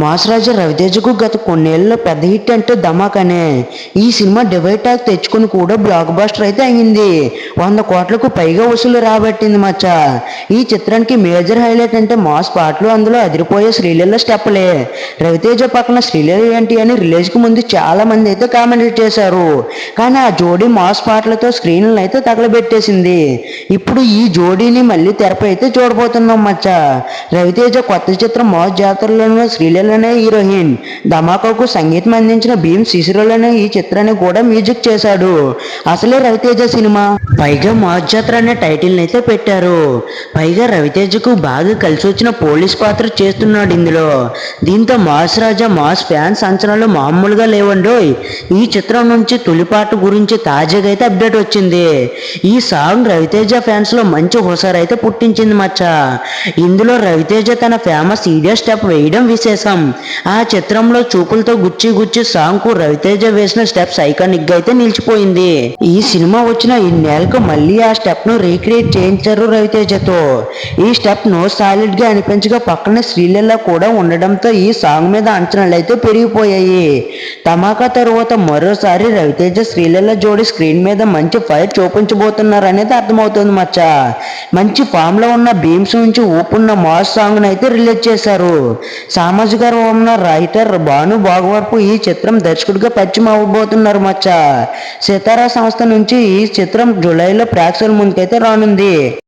మాసరాజు రవితేజకు గత కొన్నేళ్ళలో పెద్ద హిట్ అంటే ధమాకనే. ఈ సినిమా డివైడ్ టాక్ తెచ్చుకుని కూడా బ్లాక్ బాస్టర్ అయితే అయింది. వంద కోట్లకు పైగా వసూలు రాబట్టింది మచ్చ. ఈ చిత్రానికి మేజర్ హైలైట్ అంటే మాస్ పాటలు అందులో అదిరిపోయే శ్రీలీల స్టెప్లే రవితేజ పక్కన శ్రీలీల ఏంటి అని రిలీజ్కి ముందు చాలా మంది అయితే కామెంట్ చేశారు. కానీ ఆ జోడీ మాస్ పాటలతో స్క్రీన్లను అయితే తగలబెట్టేసింది. ఇప్పుడు ఈ జోడీని మళ్ళీ తెరపై అయితే చూడబోతున్నాం మచ్చ. రవితేజ కొత్త చిత్రం మాస్ జాతరలోనే శ్రీలీల అనే హీరోయిన్. ధమాకాకు సంగీతం అందించిన భీమ్ శిశిరలోనే ఈ చిత్రాన్ని కూడా మ్యూజిక్ చేశాడు. అసలే రవితేజ సినిమా. పైగా మోజాత్ర అనే టైటిల్ అయితే పెట్టారు. పైగా రవితేజకు బాగా కలిసి వచ్చిన పోలీస్ పాత్ర చేస్తున్నాడు ఇందులో. దీంతో మాస్ రాజా మాస్ ఫ్యాన్స్ అంచనాలు మామూలుగా లేవండోయ్. ఈ చిత్రం నుంచి తొలిపాట గురించి తాజాగా అయితే అప్డేట్ వచ్చింది. ఈ సాంగ్ రవితేజ ఫ్యాన్స్లో మంచి హుషారు అయితే పుట్టించింది మచ్చ. ఇందులో రవితేజ తన ఫేమస్ సీరియస్ స్టెప్ వేయడం విశేషం. ఆ చిత్రంలో చూపులతో గుచ్చి గుచ్చి సాంగ్కు రవితేజ వేసిన స్టెప్స్ ఐకానిక్గా అయితే నిలిచిపోయింది. ఈ సినిమా వచ్చిన ఇన్నేళ్ళకు మళ్ళీ ఆ స్టెప్ను రీక్రియేట్ చేయించారు రవితేజతో. ఈ స్టెప్ను సాలిడ్గా అనిపించగా పక్కన శ్రీలీల కూడా ఉండడంతో ఈ సాంగ్ మీద అంచనాలు అయితే పెరిగిపోయాయి. తమాకా తరువాత మరోసారి రవితేజ శ్రీలీల జోడి స్క్రీన్ మీద మంచి ఫైర్ చూపించబోతున్నారు అనేది అర్థమవుతుంది మచ్చ. మంచి ఫామ్లో ఉన్న బీమ్స్ నుంచి ఊపున్న మాస్ సాంగ్ అయితే రిలీజ్ చేశారు. సామాజిక ఉన్న రైటర్ భాను భాగవరపు ఈ చిత్రం దర్శకుడిగా పరిచయం అవ్వబోతున్నారు మచ్చ. సితారా సంస్థ నుంచి ఈ చిత్రం జూలైలో ప్రేక్షకుల ముందుకైతే రానుంది.